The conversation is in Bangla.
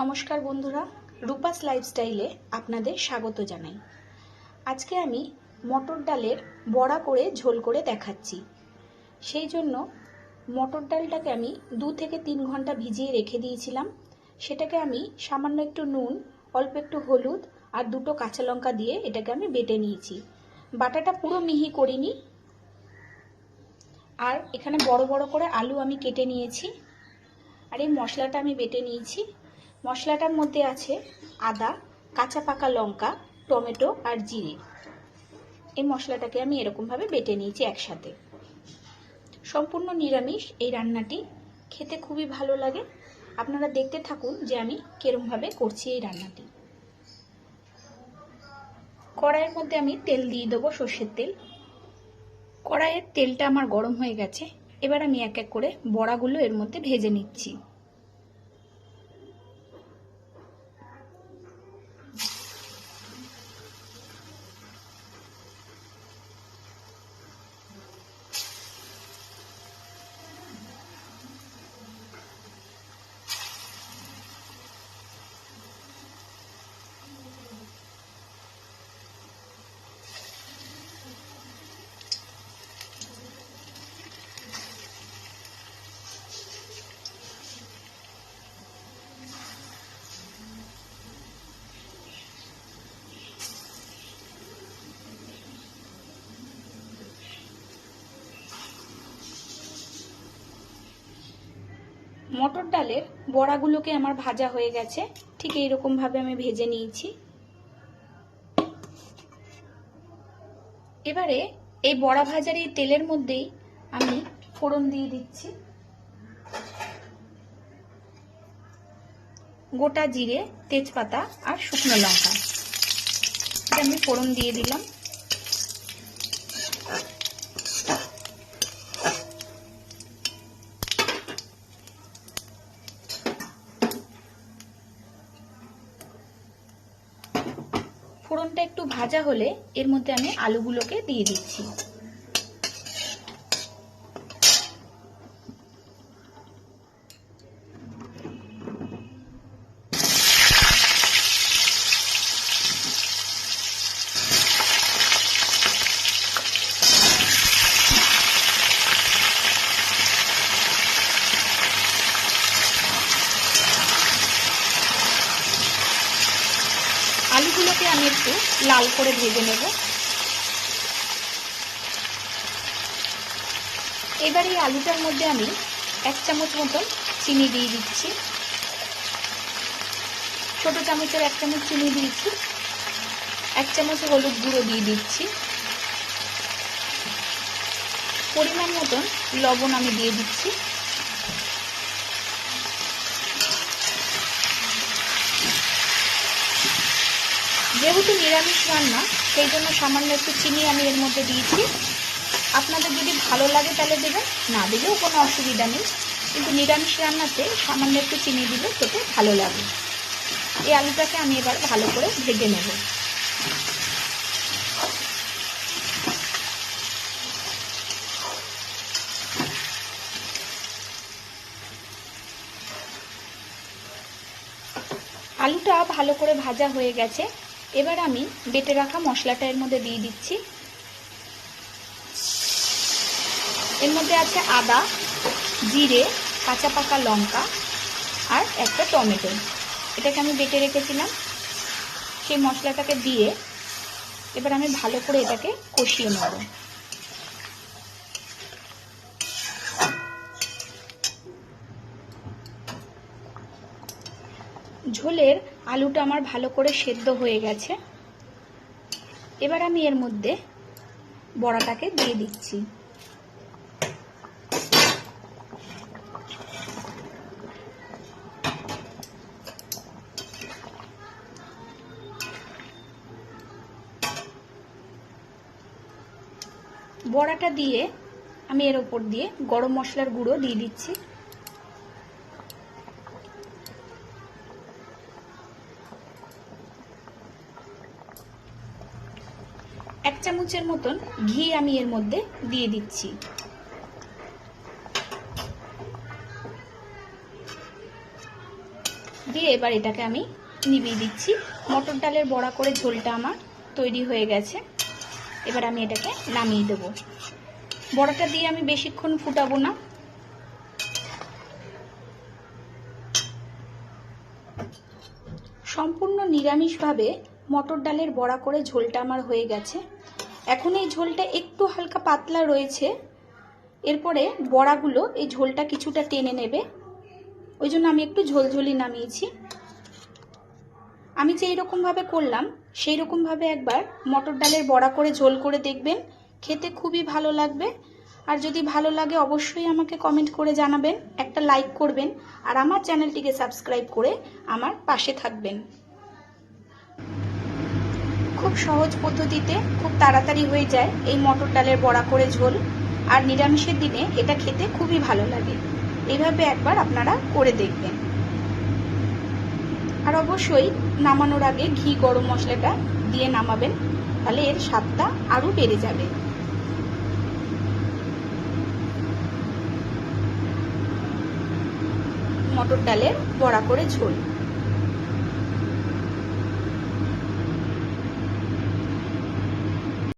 নমস্কার বন্ধুরা, রূপাস লাইফস্টাইলে আপনাদের স্বাগত জানাই। আজকে আমি মটর ডালের বড়া করে ঝোল করে দেখাচ্ছি। সেই জন্য মটর ডালটাকে আমি দু থেকে তিন ঘণ্টা ভিজিয়ে রেখে দিয়েছিলাম। সেটাকে আমি সামান্য একটু নুন, অল্প একটু হলুদ আর দুটো কাঁচা লঙ্কা দিয়ে এটাকে আমি বেটে নিয়েছি। বাটাটা পুরো মিহি করিনি। আর এখানে বড় বড় করে আলু আমি কেটে নিয়েছি। আর এই মশলাটা আমি বেটে নিয়েছি। মশলাটার মধ্যে আছে আদা, কাঁচা পাকা লঙ্কা, টমেটো আর জিরে। এই মশলাটাকে আমি এরকমভাবে বেটে নিয়েছি একসাথে। সম্পূর্ণ নিরামিষ এই রান্নাটি খেতে খুবই ভালো লাগে। আপনারা দেখতে থাকুন যে আমি কেরমভাবে করছি এই রান্নাটি। কড়াইয়ের মধ্যে আমি তেল দিয়ে দেবো সর্ষের তেল। কড়াইয়ের তেলটা আমার গরম হয়ে গেছে। এবার আমি এক এক করে বড়াগুলো এর মধ্যে ভেজে নিচ্ছি। মটর ডালের বড়াগুলোকে আমার ভাজা হয়ে গেছে। ঠিক এইরকম ভাবে আমি ভেজে নিয়েছি। এবারে এই বড়া ভাজার এই তেলের মধ্যেই আমি ফোড়ন দিয়ে দিচ্ছি। গোটা জিরে, তেজপাতা আর শুকনো লঙ্কা। এটা আমি ফোড়ন দিয়ে দিলাম। ফোড়নটা একটু ভাজা হলে এর মধ্যে আমি আলুগুলোকে দিয়ে দিচ্ছি। আলুগুলোকে আমি একটু লাল করে ভেজে নেব। এবার এই আলুটার মধ্যে আমি এক চামচ মতন চিনি দিয়ে দিচ্ছি। ছোট চামচের এক চামচ চিনি দিয়েছি। এক চামচ হলুদ গুঁড়ো দিয়ে দিচ্ছি। পরিমাণ মতন লবণ আমি দিয়ে দিচ্ছি। যেহেতু নিরামিষ রান্না, সেই জন্য সামান্য একটু চিনি আমি এর মধ্যে দিয়েছি। আপনাদের যদি ভালো লাগে তাহলে দেবেন, না দিলেও কোনো অসুবিধা নেই। কিন্তু নিরামিষ রান্নাতে সামান্য একটু চিনি দিলে খেতে ভালো লাগে। এই আলুটাকে আমি এবার ভালো করে ভেজে নেব। আলুটা ভালো করে ভাজা হয়ে গেছে। এবার আমি বেটে রাখা মশলাটা এর মধ্যে দিয়ে দিচ্ছি। এর মধ্যে আছে আদা, জিরে, কাঁচা পাকা লঙ্কা আর একটা টমেটো। এটাকে আমি বেটে রেখেছিলাম। সেই মশলাটাকে দিয়ে এবার আমি ভালো করে এটাকে কষিয়ে নেব। ঝোলের আলুটা আমার ভালো করে সেদ্ধ হয়ে গেছে। এবার আমি এর মধ্যে বড়াটাকে দিয়ে দিচ্ছি। বড়াটা দিয়ে আমি এর ওপর দিয়ে গরম মশলার গুঁড়ো দিয়ে দিচ্ছি। এক চামচের মতন ঘি আমি এর মধ্যে দিয়ে দিচ্ছি। দিয়ে এবার এটাকে আমি নিভিয়ে দিচ্ছি। মটর ডালের বড়া করে ঝোলটা আমার তৈরি হয়ে গেছে। এবার আমি এটাকে নামিয়ে দেবো। বড়াটা দিয়ে আমি বেশিক্ষণ ফুটাবো না। সম্পূর্ণ নিরামিষভাবে মটর ডালের বড়া করে ঝোলটা আমার হয়ে গেছে। এখন এই ঝোলটা একটু হালকা পাতলা রয়েছে। এরপরে বড়াগুলো এই ঝোলটা কিছুটা টেনে নেবে। ওই জন্য আমি একটু ঝোলঝোলি নামিয়েছি। আমি যে এইরকমভাবে করলাম, সেই রকমভাবে একবার মটর ডালের বড়া করে ঝোল করে দেখবেন। খেতে খুবই ভালো লাগবে। আর যদি ভালো লাগে অবশ্যই আমাকে কমেন্ট করে জানাবেন, একটা লাইক করবেন, আর আমার চ্যানেলটিকে সাবস্ক্রাইব করে আমার পাশে থাকবেন। খুব সহজ পদ্ধতিতে খুব তাড়াতাড়ি হয়ে যায় এই মটর ডালের বড়া করে ঝোল। আর নিরামিষের দিনে এটা খেতে খুবই ভালো লাগে। এইভাবে একবার আপনারা করে দেখবেন। আর অবশ্যই নামানোর আগে ঘি, গরম মশলাটা দিয়ে নামাবেন। তাহলে এর স্বাদটা আরও বেড়ে যাবে। মটর ডালের বড়া করে ঝোল।